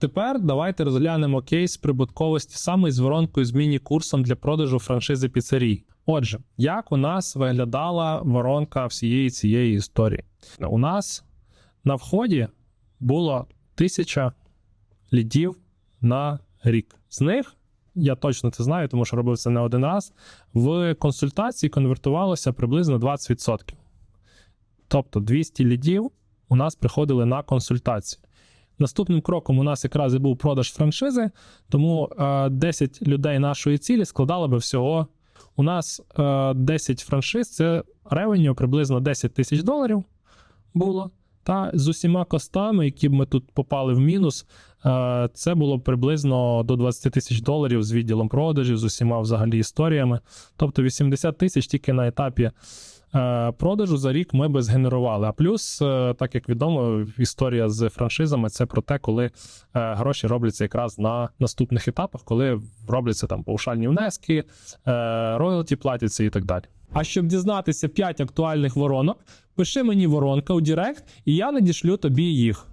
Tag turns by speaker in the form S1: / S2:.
S1: Тепер давайте розглянемо кейс прибутковості саме з воронкою з міні-курсом для продажу франшизи піцерій. Отже, як у нас виглядала воронка всієї цієї історії? У нас на вході було тисяча лідів на рік. З них я точно це знаю, тому що робив це не один раз. В консультації конвертувалося приблизно 20%. Тобто 200 лідів у нас приходили на консультацію. Наступним кроком у нас якраз і був продаж франшизи, тому е, 10 людей нашої цілі складало би всього. У нас е, 10 франшиз це ревеню приблизно 10 тисяч доларів було. Та з усіма костами, які б ми тут попали в мінус, е, це було приблизно до 20 тисяч доларів з відділом продажів, з усіма взагалі історіями. Тобто 80 тисяч тільки на етапі е, продажу за рік ми би згенерували. А плюс, е, так як відомо, історія з франшизами це про те, коли е, гроші робляться якраз на наступних етапах, коли робляться там паушальні внески, е, роялті платяться і так далі. А щоб дізнатися 5 актуальних воронок, пиши мені воронка у Директ, і я надішлю тобі їх.